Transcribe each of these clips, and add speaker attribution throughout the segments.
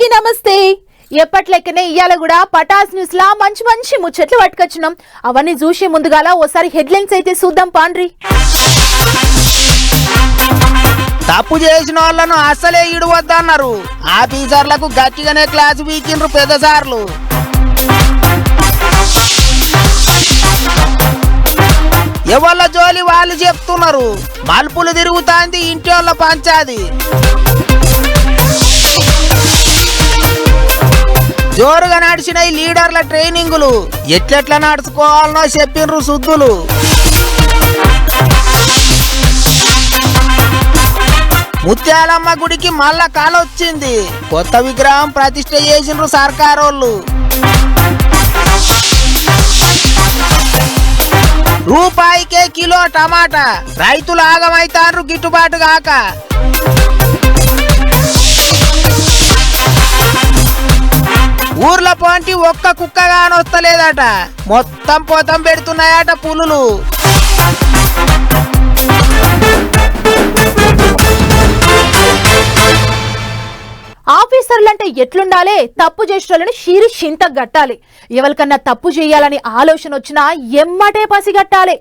Speaker 1: అందరికీ నమస్తే. ఎప్పట్లెక్కనే ఇయ్యాల కూడా పటాస్ న్యూస్ లా మంచి మంచి ముచ్చట్లు పట్టుకొచ్చినాం. అవన్నీ చూసే ముందుగాల ఓసారి హెడ్లైన్స్ అయితే చూద్దాం పాండ్రి.
Speaker 2: తప్పు చేసిన వాళ్ళను అస్సలే ఇడవద్దన్నారు. ఆఫీసర్లకు గట్టిగానే క్లాస్ వీకిండ్రు పెద్ద సార్లు. ఎవళ్ళ జోలి వాళ్ళు చెప్తున్నారు. మలుపులు తిరుగుతాంది ఇంటి వాళ్ళ పంచాది. జోరుగా నడిచిన ఈ లీడర్ల ట్రైనింగులు ఎట్లెట్లా నడుచుకోవాలనో చెప్పిండ్రు శుద్ధులు. ముత్యాలమ్మ గుడికి మళ్ళా కాలొచ్చింది. కొత్త విగ్రహం ప్రతిష్ట చేసిండ్రు సర్కారోళ్ళు. రూపాయికే కిలో టమాటా. రైతులు ఆగమైతారు గిట్టుబాటు కాక ఊర్ల పోంటి ఒక్క కుక్క కానొస్తలేదట మొత్తం పోతం పెడుతున్నాయట పులులు.
Speaker 1: ఆఫీసర్లంటే ఎట్లుండాలే? తప్పు చేసేటోళ్ళని షీరి షింత గట్టాలి. ఎవరికన్నా తప్పు చేయాలని ఆలోచన వచ్చినా ఎమ్మటే పసిగట్టాలి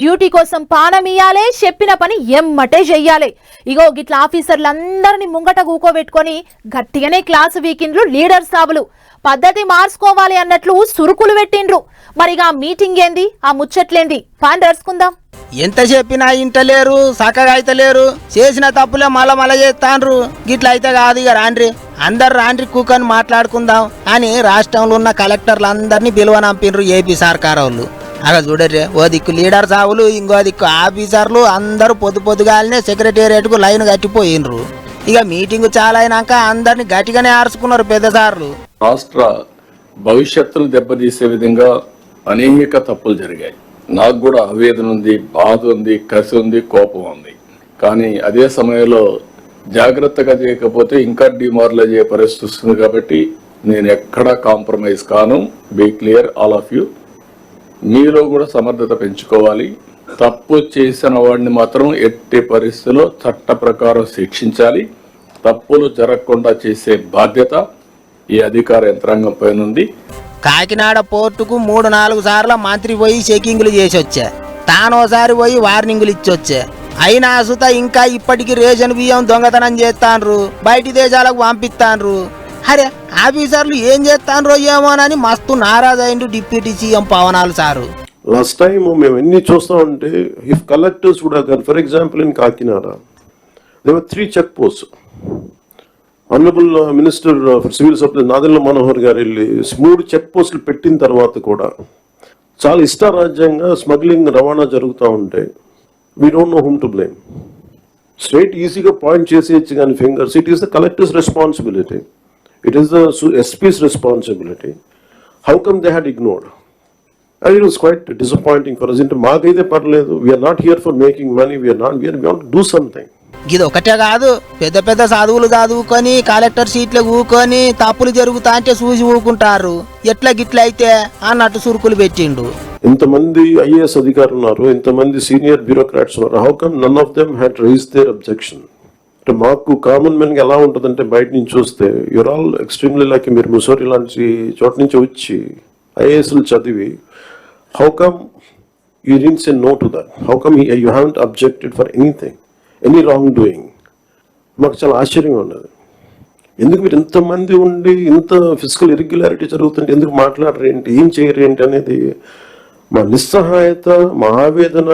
Speaker 1: డ్యూటీ కోసం పానం ఇయ్యాలే చెప్పిన పని ఎమ్మటే చెయ్యాలి. ఇగో గిట్ల ఆఫీసర్లందరినీ ముంగట కూకోబెట్టుకొని గట్టిగానే క్లాసు వీకెండ్లు లీడర్ సాబులు. పద్ధతి మార్చుకోవాలి అన్నట్లు సురుకులు పెట్టిండ్రు. మరిగా మీటింగ్ ఏంది? ఆ ముచ్చట్లేంది. ఫాన్ దర్చుకుందాం
Speaker 2: ఎంత చెప్పినా ఇంటలేరు సక్కగా అయితలేరు. చేసిన తప్పులే మళ్ళా మళ్ళా చేస్తాండ్రు. గిట్ల అయితే కాదు ఇక రాండ్రి. అందరు రాండ్రి కూకని మాట్లాడుకుందాం అని రాష్ట్రంలో ఉన్న కలెక్టర్లు అందరినీ పిలువనంపినరు ఏపీ సర్కార్ వాళ్ళు అలా చూడరే ఓ దిక్కు లీడర్ సావులు ఇంకో దిక్కు ఆఫీసర్లు అందరూ పొద్దు పొద్దుగాలనే సెక్రటేరియట్కు లైన్ కట్టిపోయిండ్రు. ఇక మీటింగ్ చాలా అయినాక అందరిని గట్టిగానే ఆర్చుకున్నారు పెద్దసార్లు
Speaker 3: రాష్ట్ర భవిష్యత్తును దెబ్బతీసే విధంగా అనేక తప్పులు జరిగాయి. నాకు కూడా ఆవేదన ఉంది బాధ ఉంది కసి ఉంది కోపం ఉంది. కానీ అదే సమయంలో జాగ్రత్తగా చేయకపోతే ఇంకా డిమారలైజ్ అయ్యే పరిస్థితి వస్తుంది కాబట్టి నేను ఎక్కడా కాంప్రమైజ్ కాను. Be clear all of you. మీలో కూడా సమర్థత పెంచుకోవాలి. తప్పు చేసిన వాడిని మాత్రం ఎట్టి పరిస్థితుల్లో చట్ట ప్రకారం శిక్షించాలి. తప్పులు జరగకుండా చేసే బాధ్యత ఈ అధికార యంత్రాంగం పైన ఉంది.
Speaker 2: కాకినాడ పోర్టుకు మూడు నాలుగు సార్లు మంత్రి పోయి చెకింగ్లు చేసి వచ్చా తానోసారి పోయి వార్నింగులు ఇచ్చొచ్చా. అయినా సుత ఇంకా ఇప్పటికి రేషన్ బియ్యం దొంగతనం చేస్తాన్రు. బయటి దేశాలకు పంపిస్తాన్రు. అరే ఆఫీసర్లు ఏం చేస్తాన్రో ఏమోనని మస్తు నారాజైండు డిప్యూటీ సీఎం పవనాలు సారు.
Speaker 4: లాస్ట్ టైం మేము ఎన్ని చూస్తా ఉంటే ఇఫ్ కలెక్టర్స్ కూడా కానీ for example in Kakinada they were three check post honourable minister for civil supply Nadella Manohar garu వెళ్ళి మూడు చెక్ పోస్టులు పెట్టిన తర్వాత కూడా చాలా ఇష్టారాజ్యంగా స్మగ్లింగ్ రవాణా జరుగుతూ ఉంటే we don't know whom to blame straight ఈజీగా పాయింట్ చేసేయచ్చు కానీ fingers it is the collector's responsibility it is the SP's responsibility how come they had ignored and it was quite disappointing for అంటే మాకైతే పర్లేదు. We are not here for making money we are not we are want do something
Speaker 2: ఇది ఒకటే కాదు. పెద్ద పెద్ద చదువులు చదువుకొని కలెక్టర్ సీట్లు ఊకొని తప్పులు జరుగుతా అంటే చూసి ఊకుంటారు. ఎట్లా గిట్ల అయితే అన్నట్టు సురుకులు పెట్టిండు.
Speaker 4: ఇంతమంది ఐఏఎస్ అధికారులు ఉన్నారు. ఇంతమంది సీనియర్ బ్యూరోక్రాట్స్ ఉన్నారు. How come none of them had raise their objection అంటే మాకు కామన్ మెన్కి ఎలా ఉంటుందంటే బయట నుంచి చూస్తే యువర్ ఆల్ ఎక్స్ట్రీమ్లీ లైక్ మీరు ముసోరి లాంటి చోట నుంచి వచ్చి ఐఏఎస్లు చదివి how come you didn't say no to that How come you you haven't for anything any wrong doing మాకు చాలా ఆశ్చర్యంగా ఉన్నది. ఎందుకు మీరు ఇంతమంది ఉండి ఇంత ఫిజికల్ ఇరెగ్యులారిటీ జరుగుతుంటే ఎందుకు మాట్లాడరు ఏంటి ఏం చేయరు ఏంటి అనేది మా నిస్సహాయత మా ఆవేదన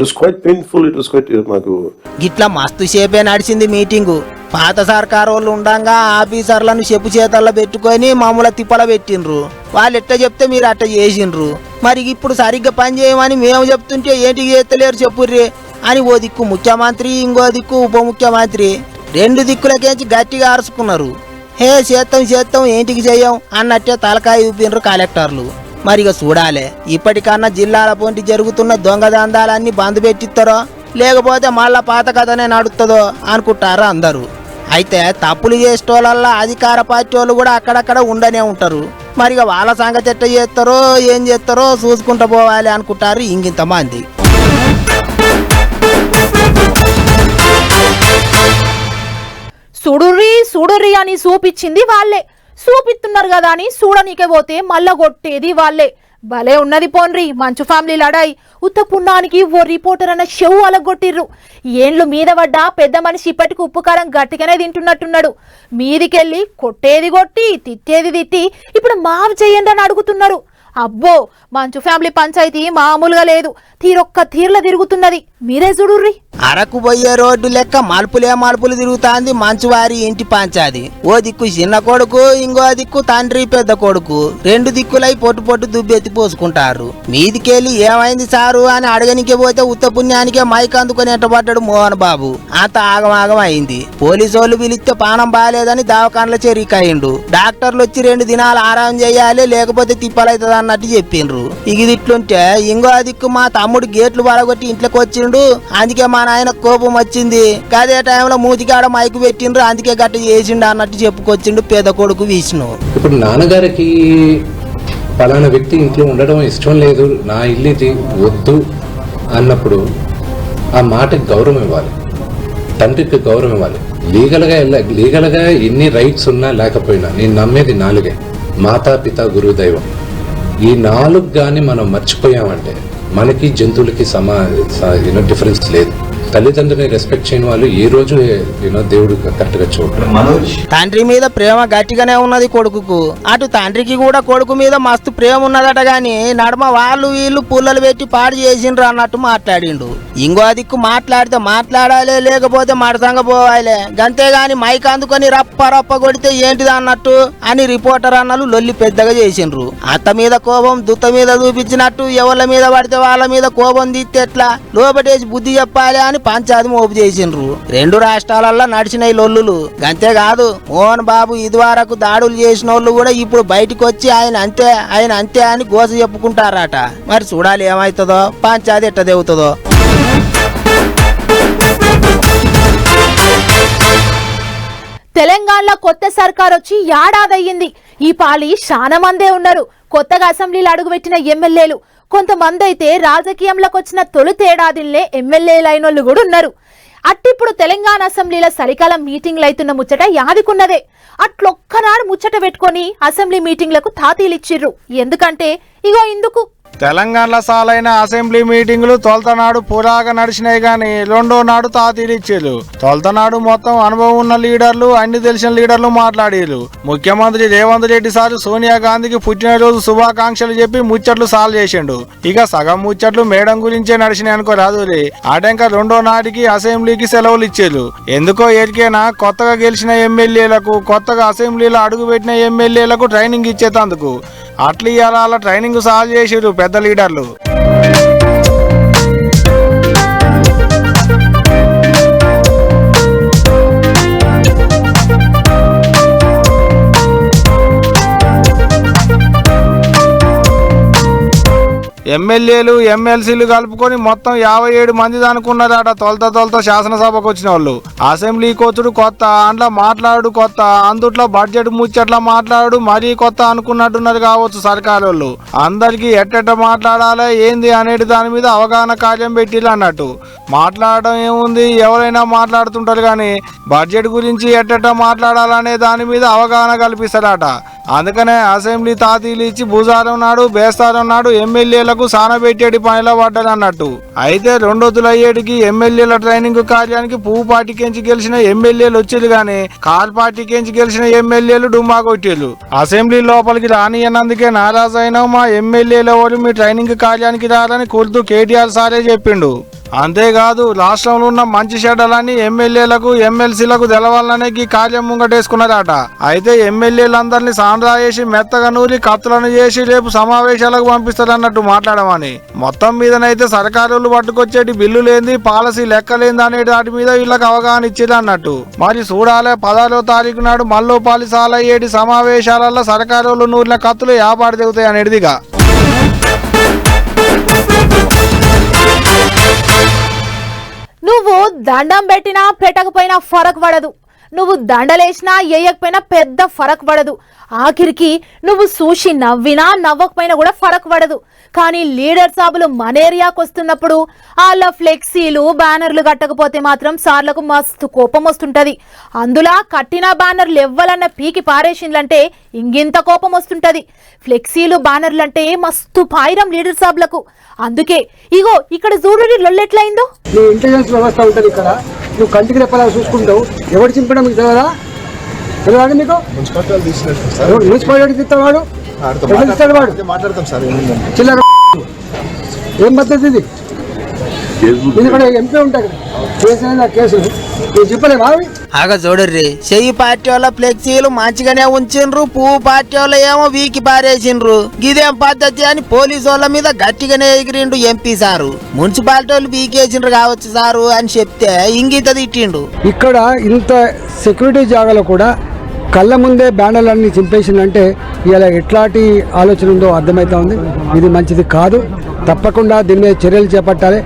Speaker 4: it quite painful it quite మాకు
Speaker 2: గిట్లా మస్తు సేపే నడిచింది మీటింగు. పాత సర్కారు వాళ్ళు ఉండంగా ఆఫీసర్లను చెప్పు చేతల్లో పెట్టుకొని మామూలు తిప్పల పెట్టిండ్రు. వాళ్ళు ఎట్ట చెప్తే మీరు అట్ట చేసిండ్రు. మరి ఇప్పుడు సరిగ్గా పని చేయమని మేము చెప్తుంటే ఏంటి చేస్తలేరు చెప్పుర్రి అని ఓ దిక్కు ముఖ్యమంత్రి ఇంకో దిక్కు ఉప ముఖ్యమంత్రి. రెండు దిక్కులకేంచి గట్టిగా అరుచుకున్నారు. హే చేత్తం చేత్తం ఏంటికి చేయం అన్నట్టే తలకాయ ఊపినరు కలెక్టర్లు. మరి ఇక చూడాలి. ఇప్పటికన్నా జిల్లాల పొంటి జరుగుతున్న దొంగ దందాలన్నీ బంద్ పెట్టిస్తారో లేకపోతే మళ్ళా పాత కథనే నడుస్తుందో అనుకుంటారు అందరూ? అయితే తప్పులు చేసేటోళ్ళల్లా అధికార పార్టీ వాళ్ళు కూడా అక్కడక్కడ ఉండనే ఉంటారు. మరి ఇక వాళ్ళ సంగతి ఎట్ట చేస్తారో ఏం చేస్తారో చూసుకుంటూ పోవాలి అనుకుంటారు ఇంకింతమంది
Speaker 1: సుడుర్రి చూడుర్రి అని చూపించింది వాళ్ళే. చూపిస్తున్నారు కదా అని చూడనీకే పోతే మళ్ళా కొట్టేది వాళ్ళే. భలే ఉన్నది పోన్రి మంచు ఫ్యామిలీ లడాయి. ఉత్తపున్నానికి ఓ రిపోర్టర్ అన్న షెవ్ అలగొట్టిర్రు. ఏండ్లు మీద పడ్డా పెద్ద మనిషి ఇప్పటికి ఉప్పు కారం గట్టిగానే తింటున్నట్టున్నాడు. మీదికెళ్ళి కొట్టేది కొట్టి తిట్టేది తిట్టి ఇప్పుడు మావ్ చేయండి అని అడుగుతున్నారు. అబ్బో మంచు ఫ్యామిలీ పంచాయతీ మామూలుగా లేదు. తీరొక్క తీర్ల తిరుగుతున్నది. మీరే చూడుర్రి.
Speaker 2: అరకు పోయే రోడ్డు లెక్క మలుపులే మలుపులు తిరుగుతాంది మంచువారి ఇంటి పంచాది. ఓ దిక్కు చిన్న కొడుకు ఇంకో దిక్కు తండ్రి పెద్ద కొడుకు. రెండు దిక్కులై పొట్టు పొట్టు దుబ్బెత్తి పోసుకుంటారు. మీదికెళ్ళి ఏమైంది సారు అని అడగనికే పోతే ఉత్త పుణ్యానికే మైక్ అందుకొని ఎట్టబడ్డాడు మోహన్ బాబు. అంత ఆగమాగం అయింది. పోలీసోళ్ళు పిలిస్తే పానం బాగాలేదని దవాఖానలో చేరికయ్యిండు డాక్టర్లు వచ్చి రెండు దినాలు ఆరాం చేయాలి లేకపోతే తిప్పలవుతుంది అన్నట్టు చెప్పిండ్రు. ఇగిదిట్లుంటే ఇంకో దిక్కు మా తమ్ముడు గేట్లు పడగొట్టి ఇంట్లోకి వచ్చిండు అందుకే మా నాయన కోపం వచ్చింది. అదే టైంలో మూతికాడ మైకు పెట్టిండ్రు. అందుకే గట్ట చేసిండు అన్నట్టు చెప్పుకొచ్చిండు పేద కొడుకు విష్ణు.
Speaker 5: ఇప్పుడు నాన్నగారికి పలానా వ్యక్తి ఇంట్లో ఉండడం ఇష్టం లేదు. నా ఇల్లు ఇది వద్దు అన్నప్పుడు ఆ మాటకి గౌరవం ఇవ్వాలి. తండ్రికి గౌరవం ఇవ్వాలి. లీగల్గా వెళ్ళాలి లీగల్గా ఎన్ని రైట్స్ ఉన్నా లేకపోయినా నేను నమ్మేది నాలుగే. మాతా పిత గురువు దైవం ఈ నాలుగు కానీ మనం మర్చిపోయామంటే మనకి జంతువులకి సమా యూనో డిఫరెన్స్ లేదు. తల్లిదండ్రులని రెస్పెక్ట్ చేయని వాళ్ళు ఏ రోజు యూనో దేవుడు కరెక్ట్గా చూడరు.
Speaker 2: తండ్రి మీద ప్రేమ గట్టిగానే ఉన్నది కొడుకుకు. అటు తండ్రికి కూడా కొడుకు మీద మస్తు ప్రేమ ఉన్నదట గాని నడమ వాళ్ళు వీళ్ళు పుల్లలు పెట్టి పాడు చేసిండ్రు అన్నట్టు మాట్లాడిండు. ఇంకో దిక్కు మాట్లాడితే మాట్లాడాలి లేకపోతే మడతంగా పోవాలి. గంతేగాని మైక్ అందుకొని రప్ప రప్ప కొడితే ఏంటిది అన్నట్టు అని రిపోర్టర్ అన్నలు లొల్లి పెద్దగా చేసిండ్రు. అత్త మీద కోపం దుత్త మీద చూపించినట్టు ఎవరి మీద పడితే వాళ్ళ మీద కోపం తీస్తే ఎట్లా? లోపటేసి బుద్ధి చెప్పాలి అని పంచాది మోపు చేసిండ్రు. రెండు రాష్ట్రాలల్లో నడిచిన లొల్లులు. అంతేకాదు మోహన్ బాబు ఇదివరకు దాడులు చేసిన వాళ్ళు కూడా ఇప్పుడు బయటకు వచ్చి ఆయన అంతే ఆయన అంతే అని గోస చెప్పుకుంటారట. మరి చూడాలి ఏమవుతుందో పంచాది ఎట్ట దేవుతుందో
Speaker 1: తెలంగాణలో కొత్త సర్కార్ వచ్చి ఏడాదయ్యింది ఈ పాలి చాలా మందే ఉన్నారు. కొత్తగా అసెంబ్లీలో అడుగుపెట్టిన ఎమ్మెల్యేలు. కొంతమంది అయితే రాజకీయంలోకి వచ్చిన తొలుతేడాదిల్లే ఎమ్మెల్యేలు అయినోళ్ళు కూడా ఉన్నారు. అట్టిప్పుడు తెలంగాణ అసెంబ్లీలో చలికాలం మీటింగ్లు అవుతున్న ముచ్చట యాదికున్నదే. అట్లొక్కనాడు ముచ్చట పెట్టుకొని అసెంబ్లీ మీటింగ్లకు తాతీలిచ్చిర్రు. ఎందుకంటే ఇగో ఇందుకు
Speaker 6: తెలంగాణలో సాలైన అసెంబ్లీ మీటింగులు తొలతనాడు పురాగా నడిచినాయి గాని రెండో నాడు తాతీడిచ్చేలు తొలతనాడు మొత్తం అనుభవం ఉన్న లీడర్లు అన్ని తెలిసిన లీడర్లు మాట్లాడారు ముఖ్యమంత్రి రేవంత్ రెడ్డి సార్ సోనియా గాంధీకి పుట్టినరోజు శుభాకాంక్షలు చెప్పి ముచ్చట్లు సాల్వ్ చేసిండు. ఇక సగం ముచ్చట్లు మేడం గురించే నడిచినాయి అనుకో రాదులే ఆటంక రెండో నాటికి అసెంబ్లీకి సెలవులు ఇచ్చేరు ఎందుకో ఎరికైనా కొత్తగా గెలిచిన ఎమ్మెల్యేలకు కొత్తగా అసెంబ్లీలో అడుగుపెట్టిన ఎమ్మెల్యేలకు ట్రైనింగ్ ఇచ్చేతందుకు. అట్లా ఇవాళ అలా ట్రైనింగ్ సాల్వ్ చేసిరు పెద్ద లీడర్లు. ఎమ్మెల్యేలు ఎమ్మెల్సీలు కలుపుకొని మొత్తం యాభై ఏడు మంది దానుకున్నారట తొలత తొలత శాసనసభకు వచ్చిన వాళ్ళు అసెంబ్లీ కోతుడు కొత్త అందులో మాట్లాడు కొత్త అందుట్లో బడ్జెట్ ముచ్చట్లా మాట్లాడు మరీ కొత్త అనుకున్నట్టున్నారు కావచ్చు సర్కారు వాళ్ళు అందరికీ ఎట్టెట్ట మాట్లాడాలి ఏంది అనేది దాని మీద అవగాహన కార్యం పెట్టిల్లు అన్నట్టు. మాట్లాడడం ఏముంది? ఎవరైనా మాట్లాడుతుంటారు కానీ బడ్జెట్ గురించి ఎట్టెట్ట మాట్లాడాలనే దాని మీద అవగాహన కల్పిస్తారట. అందుకనే అసెంబ్లీ తాతీలు ఇచ్చి భూజారం నాడు బేస్తారం నాడు ఎమ్మెల్యేలకు సానబెట్టేటి పనిలో పడ్డాడు అన్నట్టు అయితే రెండొద్దులు అయ్యేటికి ఎమ్మెల్యేల ట్రైనింగ్ కార్యానికి పువ్వు పార్టీకించి గెలిచిన ఎమ్మెల్యేలు వచ్చేది గాని కార్ పార్టీకించి గెలిచిన ఎమ్మెల్యేలు డుమ్మా కొట్టేళ్ళు అసెంబ్లీ లోపలికి రానియనందుకే నారాజైన మా ఎమ్మెల్యేల వారు మీ ట్రైనింగ్ కార్యానికి రారని కోరుతూ కేటీఆర్ సారే చెప్పిండు. అంతేకాదు రాష్ట్రంలో ఉన్న మంచి చెడ్డలని ఎమ్మెల్యేలకు ఎమ్మెల్సీలకు తెలవాలనే ఈ కార్యం ముంగటేసుకున్నారట అయితే ఎమ్మెల్యేలందరినీ సాంద్రా చేసి మెత్తగా నూరి కత్తులను చేసి రేపు సమావేశాలకు పంపిస్తారన్నట్టు మాట్లాడమని. మొత్తం మీదనైతే సర్కారులు పట్టుకొచ్చేటి బిల్లు లేని పాలసీ లెక్కలేంది అనే దాటి మీద వీళ్ళకి అవగాహన ఇచ్చేది అన్నట్టు మరి చూడాలే పదహారో తారీఖు నాడు మల్లో పాలిసాల సమావేశాలలో సర్కారులు నూరిన కత్తులు యాపాడు తెగుతాయి అనేదిగా
Speaker 1: నువ్వు దండం పెట్టినా పెట్టకపోయినా ఫరక్ పడదు. నువ్వు దండలేసినా వేయకపోయినా పెద్ద ఫరక్ పడదు. ఆఖరికి నువ్వు చూసి నవ్వినా నవ్వకపోయినా కూడా ఫరక్ పడదు. కానీ లీడర్ సాబులు మన ఏరియాకు వస్తున్నప్పుడు వాళ్ళ ఫ్లెక్సీలు బ్యానర్లు కట్టకపోతే మాత్రం సార్లకు మస్తు కోపం వస్తుంటుంది. అందులో కట్టిన బ్యానర్లు ఎవ్వలన్న పీకి పారేసిండ్లంటే ఇంగింత కోపం వస్తుంటుంది. ఫ్లెక్సీలు బ్యానర్లు అంటే మస్తు పాయిరం లీడర్ సాబులకు. అందుకే ఇగో ఇక్కడ చూడండి లొల్లెట్లయిందో
Speaker 7: నీ ఇంటెలిజెన్స్ వ్యవస్థ ఉంటుంది ఇక్కడ. నువ్వు కంటికి రెప్పలా చూసుకుంటావు. ఎవరు చింపడం మీకు తెలియదా? తెలియదా మీకు మున్సిపాలిటీ తీస్తాడు వాడు? చిల్లర ఏం పద్ధతి ఇది? ఇక్కడ ఎంపీ కేసు అనేది ఆ కేసు. నువ్వు చెప్పలేవా అవి?
Speaker 2: ఆగ చూడర్రి. చెయ్యి పార్టీ వాళ్ళ ఫ్లెక్సీలు మంచిగానే ఉంచిండ్రు పువ్వు పార్టీ వాళ్ళ ఏమో వీకి పారేసిండ్రు గిదేం పద్ధతి అని పోలీసు వాళ్ళ మీద గట్టిగానే ఎగిరిండు ఎంపీ సారు. మున్సిపాలిటీ వాళ్ళు వీకేసిండ్రు కావచ్చు సారు అని చెప్తే ఇంగిత తిట్టిండు.
Speaker 7: ఇక్కడ ఇంత సెక్యూరిటీ జాగాలో కూడా కళ్ళ ముందే బ్యానర్లన్నీ చింపేసిందంటే ఇలా ఎట్లాంటి ఆలోచన ఉందో అర్థమవుతా ఉంది. ఇది మంచిది కాదు. తప్పకుండా దీని మీద చర్యలు చేపట్టాలి.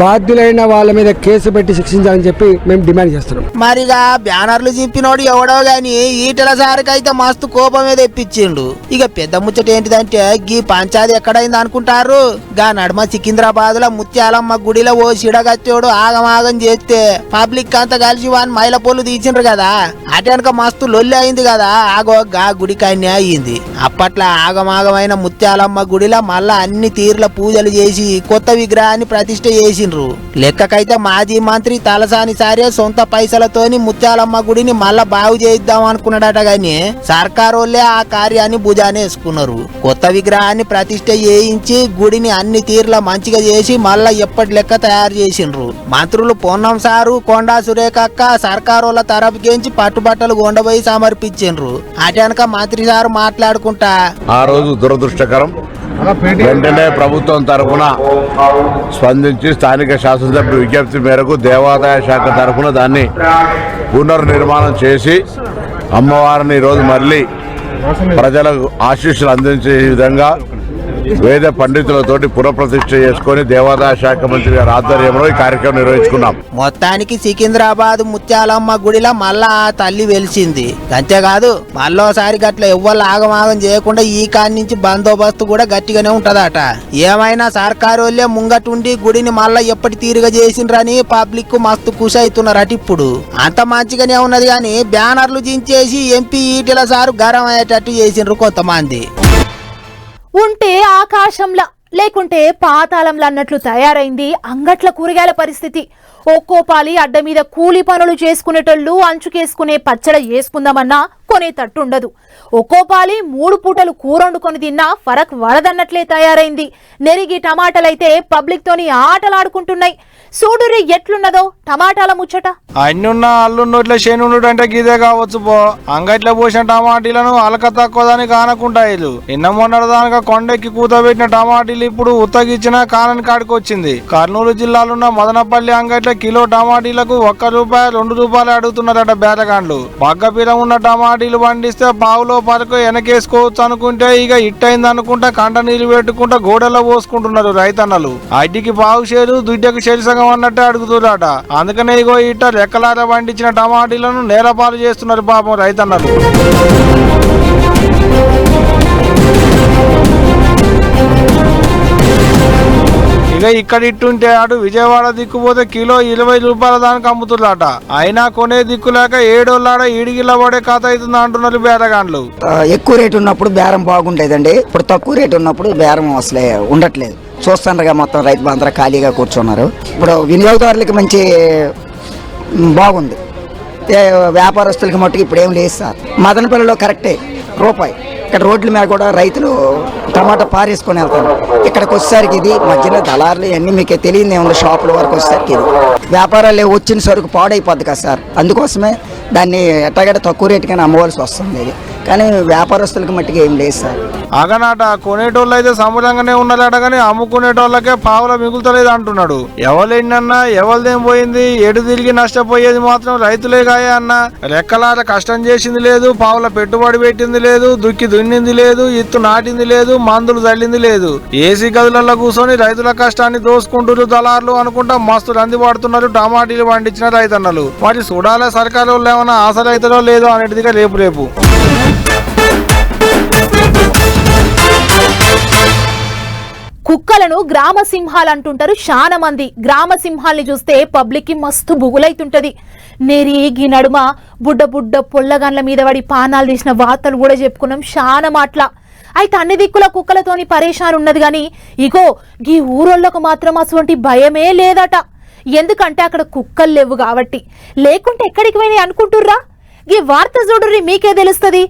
Speaker 7: బాధ్యులైన వాళ్ళ మీద కేసు పెట్టి శిక్షించాలని చెప్పి మేము డిమాండ్ చేస్తున్నాం.
Speaker 2: మరిగా బ్యానర్లు చింపినోడు ఎవడో గాని ఈటల సారికైతే మస్తు కోపం మీద ఇప్పించిండు ఇక పెద్ద ముచ్చట ఏంటిదంటే గీ పంచాది ఎక్కడైంది అనుకుంటారు? గా నడుమ సికింద్రాబాద్లో ముత్యాలమ్మ గుడిలో ఓ సిడగచ్చోడు ఆగమాగం చేస్తే పబ్లిక్ అంతా కలిసి వాని మైల పొల్లు తీసిండ్రు కదా. అటెనక మస్తు లొల్లి అయింది కదా. ఆగో గా గుడికాన్నే అయ్యింది. అప్పట్లో ఆగమాగమైన ముత్యాలమ్మ గుడిలో మళ్ళా అన్ని తీర్ల పూజలు చేసి కొత్త విగ్రహాన్ని ప్రతిష్ఠ చేసిండ్రు. లెక్కకైతే మాజీ మంత్రి తలసాని సారే సొంత పైసలతోని ముత్యాలమ్మ గుడిని మళ్ళా బాగు చేయిద్దాం అనుకున్నాడట గాని సర్కారు ఆ కార్యాన్ని భుజానే వేసుకున్నారు. కొత్త విగ్రహాన్ని ప్రతిష్ఠ చేయించి గుడిని అన్ని తీర్ల మంచిగా చేసి మళ్ళా ఎప్పటి లెక్క తయారు చేసిండ్రు. మంత్రులు పొన్నం సారు కొండా సురేఖక్క సర్కారోళ్ళ తరపుకేంచి పట్టుబట్టలు కొండపోయి సమర్పించిండ్రు. అటనక మంత్రి సారు మాట్లాడుకుంటా
Speaker 8: ఆ రోజు దురదృష్టకరం వెంటనే ప్రభుత్వం తరఫున స్పందించి స్థానిక శాసనసభ్యుల విజ్ఞప్తి మేరకు దేవాదాయ శాఖ తరఫున దాన్ని పునర్నిర్మాణం చేసి అమ్మవారిని ఈరోజు మళ్ళీ ప్రజలకు ఆశీస్సులు అందించే విధంగా వేద పండితులతోటి పునఃప్రతిష్ఠ చేసుకొని దేవాదాయ శాఖ మంత్రి గారి ఆధ్వర్యంలో ఈ కార్యక్రమం నిర్వహించుకున్నాం.
Speaker 2: మొత్తానికి సికింద్రాబాద్ ముత్యాలమ్మ గుడిలో మళ్ళా తల్లి వెలిసింది. అంతేకాదు మళ్ళోసారి గట్ల ఎవ్వరు ఆగమాగం చేయకుండా ఈ కాడి నుంచి బందోబస్తు కూడా గట్టిగానే ఉంటదట. ఏమైనా సర్కారు వాళ్ళే ముంగటుండి గుడిని మళ్ళా ఎప్పటి తీరుగా చేసిండ్రని పబ్లిక్ మస్తు ఖుషి అవుతున్నారట ఇప్పుడు. అంత మంచిగానే ఉన్నది కానీ బ్యానర్లు దించేసి ఎంపీ ఈటెల సారు గరం అయ్యేటట్టు చేసిండ్రు కొంతమంది.
Speaker 1: ఉంటే ఆకాశంలా లేకుంటే పాతాళంలో అన్నట్లు తయారైంది అంగట్ల కూరగాయల పరిస్థితి. ఒక్కో పాలి అడ్డ మీద కూలి పనులు చేసుకునేటోళ్ళు అంచుకేసుకునే పచ్చడ వేసుకుందామన్నా కొనేటట్టుండదు. ఒక్కో పాలి మూడు పూటలు కూర వండుకొని తిన్నా ఫరక్ వడదన్నట్లే తయారైంది. నెరిగి టమాటాలైతే పబ్లిక్ తోని ఆటలాడుకుంటున్నాయి. సూడురి ఎట్లున్నదో టమాటాల ముచ్చట.
Speaker 6: అన్నున్న అల్లుండు ఇట్లా శనుడు అంటే గిదే కావచ్చు పో. అంగట్లో పోసిన టమాటీలను అలక తక్కువదని కానకుంటాయిలు నిన్న మొన్నటి దానిగా కొండెక్కి కూతబెట్టిన టమాటీలు ఇప్పుడు ఉత్తగిచ్చిన కానని కాడికి వచ్చింది కర్నూలు జిల్లాలున్న మదనపల్లి అంగట్ల కిలో టమాటీలకు ఒక్క రూపాయి రెండు రూపాయలు అడుగుతున్నారట బేరగాండ్లు పగ్గపీర ఉన్న టమాటా టమాటీలు పండిస్తే పావులో పరకు వెనకేసుకోవచ్చు అనుకుంటే ఇక ఇట్టయింది అనుకుంటా కంట నీళ్ళు పెట్టుకుంటా గోడలో పోసుకుంటున్నారు రైతన్నలు. అడ్డికి పావు చేరు దుడ్డకి షేరు అన్నట్టే అడుగుతున్నారట. అందుకనే ఇగో ఇట్ట రెక్కలార పండించిన టమాటీలను నేలపాలు చేస్తున్నారు పాపం రైతన్నలు. ఇక ఇక్కడ ఇట్టుంటే అటు విజయవాడ దిక్కుపోతే కిలో ఇరవై రూపాయల దానికి అమ్ముతున్నారట అయినా కొనే దిక్కు లేక ఏడోళ్ళాడ ఈడిగిల్ల పడే కథ అవుతుంది అంటున్నారు బేరగాండ్లు.
Speaker 9: ఎక్కువ రేటు ఉన్నప్పుడు బేరం బాగుండేదండి. ఇప్పుడు తక్కువ రేటు ఉన్నప్పుడు బేరం అసలే ఉండట్లేదు. చూస్తుండగా మొత్తం రైతు బంధువులు ఖాళీగా కూర్చున్నారు. ఇప్పుడు వినియోగదారులకి మంచి బాగుంది. వ్యాపారస్తులకి మట్టుకు ఇప్పుడు ఏం లేదు సార్. మదనపల్లిలో కరెక్టే. రూపాయి. ఇక్కడ రోడ్ల మీద కూడా రైతులు టమాటా పారేసుకొని వెళ్తారు. ఇక్కడికి వచ్చేసరికి ఇది మధ్యలో దళారులు ఇవన్నీ మీకు తెలియదు ఏముంది షాపుల వరకు వచ్చేసరికి ఇది. వ్యాపారాలు వచ్చిన సరుకు పాడైపోద్ది కదా సార్. అందుకోసమే దాన్ని ఎట్టగడ తక్కువ రేటుగానే అమ్మవలసి వస్తుంది ఇది. కానీ వ్యాపారస్తులకి మట్టికి ఏం లేదు సార్.
Speaker 6: అగనాట కొనేటోళ్ళు అయితే సముద్రంగానే ఉన్నారట కానీ అమ్ముకునేటోళ్ళకే పావుల మిగులుతలేదు అంటున్నాడు. ఎవలేండన్నా ఎవరిదేం పోయింది ఎటు తిరిగి నష్టపోయేది మాత్రం రైతులే కాయ అన్న. రెక్కలాట కష్టం చేసింది లేదు పావుల పెట్టుబడి పెట్టింది లేదు దుక్కి దున్నింది లేదు ఇత్తు నాటింది లేదు మందులు చల్లింది లేదు. ఏసీ గదులలో కూర్చొని రైతుల కష్టాన్ని దోసుకుంటున్నారు దళార్లు అనుకుంటా మస్తు రంది పడుతున్నారు టమాటీలు పండించిన రైతన్నలు. మరి చూడాలా సర్కారు ఏమైనా ఆశ రైతులో లేదో అనేటిదిగా రేపు రేపు.
Speaker 1: కుక్కలను గ్రామ సింహాలు అంటుంటారు చాలా మంది గ్రామ సింహాల్ని చూస్తే పబ్లిక్కి మస్తు బుగులైతుంటది. నెరిగి నడుమ బుడ్డ బుడ్డ పొల్లగండ్ల మీద పడి పానాలు తీసిన వార్తలు కూడా చెప్పుకున్నాం చాలా మాట్ల అయితే అన్ని దిక్కుల కుక్కలతోని పరేషాన్ ఉన్నది కానీ ఇగో గీ ఊరోళ్ళకు మాత్రం అటువంటి భయమే లేదట. ఎందుకంటే అక్కడ కుక్కలు లేవు కాబట్టి. లేకుంటే ఎక్కడికి పోయినాయి అనుకుంటుర్రా? ఈ వార్త చూడుర్రి మీకే తెలుస్తుంది.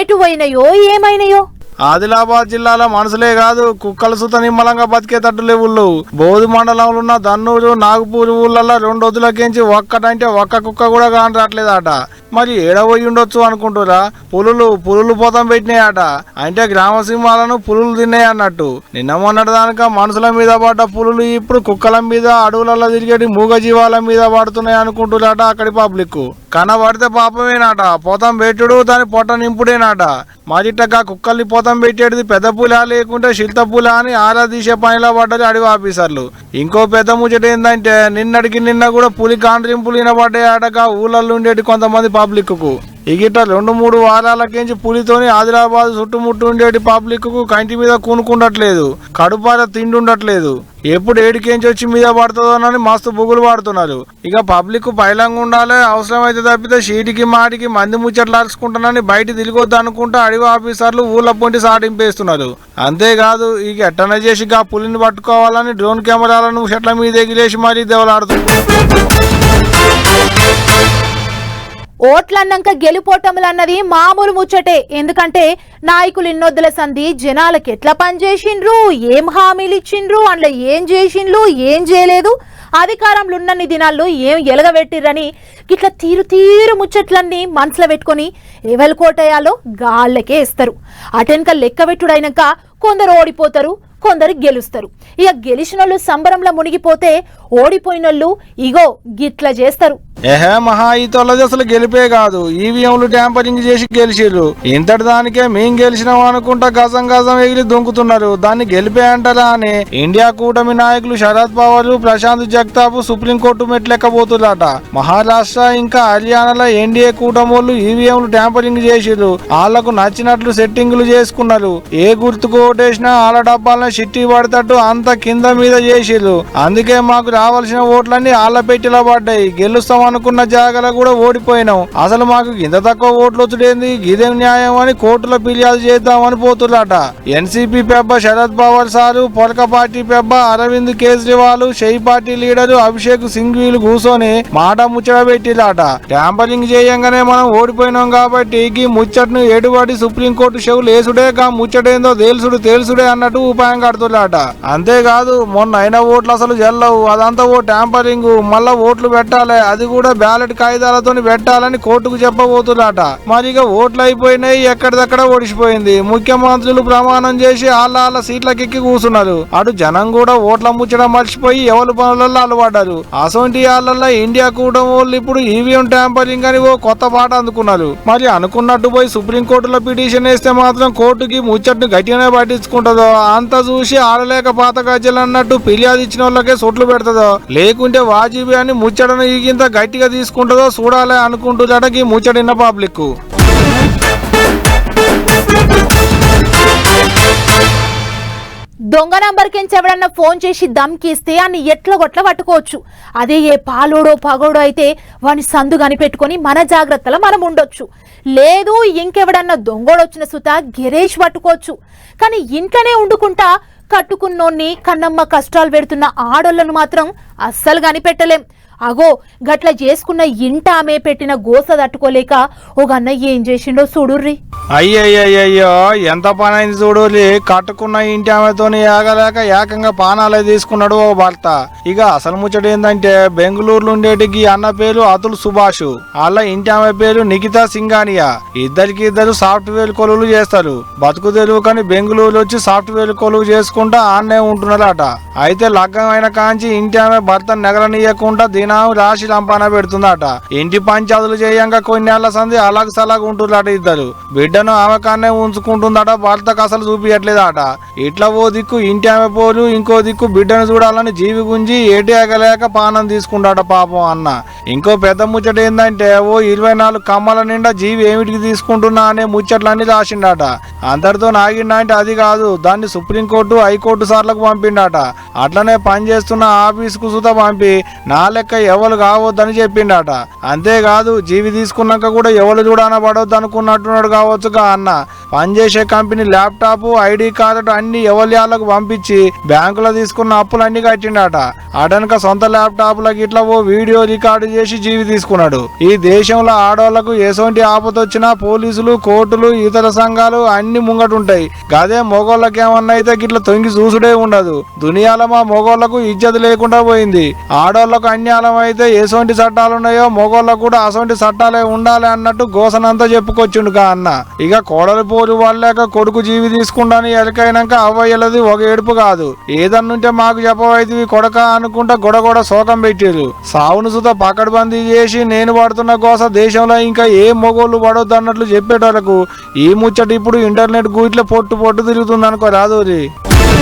Speaker 1: ఎటువైనయో ఏమైనయో. ఏమైనాయో
Speaker 6: ఆదిలాబాద్ జిల్లాలో మనుషులే కాదు కుక్కల సుత నిమ్మలంగా బతికేటట్టు లేవుళ్ళు బోధి మండలంలో ఉన్న దన్నూరు నాగపూర్ ఊళ్ళల్లో రెండు రోజులకించి ఒక్కటంటే ఒక్క కుక్క కూడా కాని రావట్లేదట మరి ఏడవయి ఉండొచ్చు అనుకుంటురా? పులులు పులులు పోతం పెట్టినాయట. అంటే గ్రామ సింహాలను పులులు తిన్నాయి అన్నట్టు. నిన్న మొన్నటి దానిక మనుషుల మీద పడ్డ పులులు ఇప్పుడు కుక్కల మీద అడవులలో తిరిగేటి మూగ జీవాల మీద పడుతున్నాయి అనుకుంటున్నారట అక్కడి పబ్లిక్ కనబడితే పాపమేనాట. పోతం పెట్టుడు దాని పొట్ట నింపుడేనాట. మరిట్టగా కుక్కల్ని పోత పెట్టేది పెద్ద పులా లేకుంటే శిల్త పులా అని ఆరా తీసే పనిలో పడ్డది అడవి ఆఫీసర్లు. ఇంకో పెద్ద ముచ్చట ఏంటంటే నిన్నటికి నిన్న కూడా పులి కాండ్రింపులు వినబడ్డాయటగా ఊళ్ళల్లో ఉండేటి కొంతమంది పబ్లిక్కు. ఇగిట రెండు మూడు వారాలకించి పులితోని ఆదిలాబాద్ చుట్టుముట్టు ఉండేటి పబ్లిక్కు కంటి మీద కూనుకుండట్లేదు కడుపార తిండి ఉండట్లేదు ఎప్పుడు ఏడికేంచి వచ్చి మీద పడుతుందోనని మస్తు బుగులు పడుతున్నారు. ఇక పబ్లిక్ పైలంగా ఉండాలి అవసరమైతే తప్పితే షీటికి మాటికి మంది ముచ్చట్లు అరుచుకుంటానని బయట తిరిగొద్దు అనుకుంటా అడవి ఆఫీసర్లు ఊళ్ళ పొంటి సాటింపేస్తున్నారు. అంతేకాదు ఇక ఎట్టన చేసి ఆ పులిని పట్టుకోవాలని డ్రోన్ కెమెరాలను చెట్ల మీద ఎగిరేసి మరీ దేవలాడుతున్నారు
Speaker 1: ఓట్లన్నాక గెలుపోటములన్నది మామూలు ముచ్చటే. ఎందుకంటే నాయకులు ఇన్నొద్దుల సంధి జనాలకు ఎట్లా పనిచేసిండ్రు ఏం హామీలు ఇచ్చిండ్రు? అందులో ఏం చేసిండ్రు? ఏం చేయలేదు? అధికారంలో ఉన్నన్ని దినాల్లో ఏం ఎలగబెట్టిర్రని ఇట్లా తీరు తీరు ముచ్చట్లన్నీ మనసులో పెట్టుకొని ఎవరి కోటయాలో గాళ్ళకే ఇస్తారు అటెనక లెక్కబెట్టుడైనాక కొందరు ఓడిపోతారు కొందరు గెలుస్తారు. ఇక గెలిచిన వాళ్ళు సంబరంలో మునిగిపోతే ఓడిపోయినోళ్ళు ఇగో గిట్ల చేస్తారు.
Speaker 6: ఏహే మహా ఈ తొలది అసలు గెలిపే కాదు. ఈవీఎంలు ట్యాంపరింగ్ చేసి గెలిచిర్రు. ఇంతటి దానికే మేం గెలిచినాం అనుకుంటా గజం గజం ఎగిరి దొంకుతున్నారు దాన్ని గెలిపే అంటారా అని ఇండియా కూటమి నాయకులు శరద్ పవార్ ప్రశాంత్ జగతాప్ సుప్రీంకోర్టు మెట్లెక్కబోతున్నట మహారాష్ట్ర ఇంకా హర్యానాలో ఎన్డీఏ కూటమోళ్ళు ఈవీఎంలు ట్యాంపరింగ్ చేసిర్రు. వాళ్ళకు నచ్చినట్లు సెట్టింగులు చేసుకున్నారు. ఏ గుర్తుకు ఓటేసినా ఆల డబ్బాలను చిట్టి పడతట్టు అంత కింద మీద చేసిర్రు. అందుకే మాకు రావాల్సిన ఓట్లన్నీ ఆళ్ళ పెట్టిలో పడ్డాయి. గెలుస్తాం అనుకున్న జాగల కూడా ఓడిపోయినాం. అసలు మాకు ఇంత తక్కువ ఓట్లు వచ్చుడేంది? ఇదేం న్యాయం అని కోర్టులో ఫిర్యాదు చేద్దామని పోతున్నట ఎన్సీపీ పెబ్బ శరద్ పవార్ సారు పొలక పార్టీ పెబ్బ అరవింద్ కేజ్రీవాల్ షెయి పార్టీ లీడరు అభిషేక్ సింఘ్వీలు కూర్చొని మాట ముచ్చట పెట్టిరాట ట్యాంపరింగ్ చేయంగానే మనం ఓడిపోయినాం కాబట్టి ఈ ముచ్చట్ను ఏడుబడి సుప్రీంకోర్టు చెవులు వేసుడే గా ముచ్చటేందో తేల్సుడు తేల్సుడే అన్నట్టు ఉపాయం కడుతున్నాట అంతేకాదు మొన్న అయిన ఓట్లు అసలు జల్లవు. అదంతా ఓ ట్యాంపరింగ్. మళ్ళా ఓట్లు పెట్టాలి. అది కూడా బ్యాలెట్ కాగితాలతో పెట్టాలని కోర్టుకు చెప్పబోతున్నారట. మరి ఇక ఓట్లు అయిపోయినాయి ఎక్కడిదక్కడ ఓడిసిపోయింది. ముఖ్యమంత్రులు ప్రమాణం చేసి ఆళ్ళ ఆళ్ళ సీట్లకెక్కి కూర్చున్నారు. అటు జనం కూడా ఓట్ల ముచ్చడం మర్చిపోయి ఎవరి పనులలో అలవాడారు. అసొంటి వాళ్ళల్లో ఇండియా కూటమి వాళ్ళు ఇప్పుడు ఈవీఎం ట్యాంపరింగ్ అని ఓ కొత్త పాట అందుకున్నారు. మరి అనుకున్నట్టు పోయి సుప్రీంకోర్టులో పిటిషన్ వేస్తే మాత్రం కోర్టుకి ముచ్చట్ను గట్టిగానే పట్టించుకుంటుందో? అంత చూసి ఆడలేక పాత గజ్జలు అన్నట్టు ఫిర్యాదు ఇచ్చిన వాళ్ళకే సొట్లు పెడుతుందో? లేకుంటే వాజీబీ అని ముచ్చటను ఈగింత గట్టిగా తీసుకుంటుందో చూడాలి అనుకుంటుందట ముచ్చడిన పబ్లిక్
Speaker 1: దొంగ నంబర్కించి ఎవడన్నా ఫోన్ చేసి దమ్కిస్తే అని ఎట్లగొట్ల పట్టుకోవచ్చు. అదే ఏ పాలోడో పగోడో అయితే వాని సందు కనిపెట్టుకొని మన జాగ్రత్తలో మనం ఉండొచ్చు. లేదు ఇంకెవడన్నా దొంగోడొచ్చిన సుత గిరేష్ పట్టుకోవచ్చు. కానీ ఇంట్లోనే వండుకుంటా కట్టుకున్నోన్ని కన్నమ్మ కష్టాలు పెడుతున్న ఆడోళ్ళను మాత్రం అస్సలు కనిపెట్టలేం. అగో గట్ల చేసుకున్న ఇంట ఆమె పెట్టిన గోస తట్టుకోలేక ఒక అన్నయ్య ఏం చేసిండో చూడుర్రి.
Speaker 6: అయ్యయ్యో ఎంత పని అయింది చూడులి కట్టుకున్న ఇంటి ఆమెతోని ఏగలేక ఏకంగా పానాలే తీసుకున్నాడు ఓ భర్త. ఇక అసలు ముచ్చట ఏంటంటే బెంగళూరులో ఉండేటికి అన్న పేరు అతుల్ సుభాష్. వాళ్ళ ఇంటి ఆమె పేరు నిఖితా సింగానియా ఇద్దరికి ఇద్దరు సాఫ్ట్వేర్ కొలువులు చేస్తారు. బతుకు తెలుగు కానీ బెంగళూరు వచ్చి సాఫ్ట్వేర్ కొలువు చేసుకుంటా ఆన్నే ఉంటున్నారట. అయితే లగ్గమైన కాంచి ఇంటి ఆమె భర్త నెగలనీయకుండా దినం రాశి లంపాన పెడుతుందట. ఇంటి పంచాదులు చేయంగా కొన్నేళ్ళ సంది అలాగ సలాగ ఉంటుందట ఇద్దరు. బిడ్డను ఆమెకాన్నే ఉంచుకుంటుందట భర్తకు అసలు చూపించట్లేదట ఇట్లా ఓ దిక్కు ఇంటి ఆమె పోలు ఇంకో దిక్కు బిడ్డను చూడాలని జీవి గుంజి ఏటి ఎగలేక పానం తీసుకుంటాట పాపం అన్న. ఇంకో పెద్ద ముచ్చట ఏంటంటే ఓ ఇరవై నాలుగు కమ్మల నిండా జీవి ఏమిటికి తీసుకుంటున్నా అనే ముచ్చట్లన్నీ రాసిండట. అందరితో నాగిండా అంటే అది కాదు దాన్ని సుప్రీంకోర్టు హైకోర్టు సార్లకు పంపిండట. అట్లనే పనిచేస్తున్న ఆఫీసుకు సుత పంపి నా లెక్క ఎవరు కావద్దని చెప్పిండట. అంతేకాదు జీవి తీసుకున్నాక కూడా ఎవరు చూడనబడొద్దు అనుకున్నట్టున్నాడు కావచ్చుగా అన్న. పనిచేసే కంపెనీ ల్యాప్టాప్ ఐడి కార్డు అన్ని ఎవరియాలకు పంపించి బ్యాంకులో తీసుకున్న అప్పులన్నీ కట్టిండట. అడనక సొంత ల్యాప్టాప్లకి ఇట్లా ఓ వీడియో రికార్డు చేసి జీవి తీసుకున్నాడు. ఈ దేశంలో ఆడవాళ్ళకు ఎటువంటి ఆపదొచ్చినా పోలీసులు కోర్టులు ఇతర సంఘాలు అన్ని ముంగటుంటాయి. గదే మొగోళ్ళకి ఏమన్నా అయితే గిట్ల తొంగి చూసుడే ఉండదు. దునియాల మా మొగోళ్ళకు ఇజ్జత లేకుండా పోయింది. ఆడోళ్ళకు ప్రకారం అయితే ఎటువంటి చట్టాలు ఉన్నాయో మొగోళ్ళకు కూడా అసొంటి చట్టాలే ఉండాలి అన్నట్టు గోసనంతా చెప్పుకొచ్చిండు కా అన్న. ఇక కోడలు పోరు వాళ్ళక కొడుకు జీవి తీసుకుంటాను ఎలకైనాక అవ్వయ్యలది ఒక ఏడుపు కాదు. ఏదన్నుంటే మాకు చెప్పవైతే కొడక అనుకుంటా గొడగొడ శోకం పెట్టారు సావును సుత పకడ్బందీ చేసి నేను పడుతున్న గోస దేశంలో ఇంకా ఏ మొగోళ్ళు పడొద్దు అన్నట్లు చెప్పేటోళ్ళకు ఈ ముచ్చట ఇప్పుడు ఇంటర్నెట్ గూట్లో పొట్టు పొట్టు తిరుగుతుంది అనుకో రాదు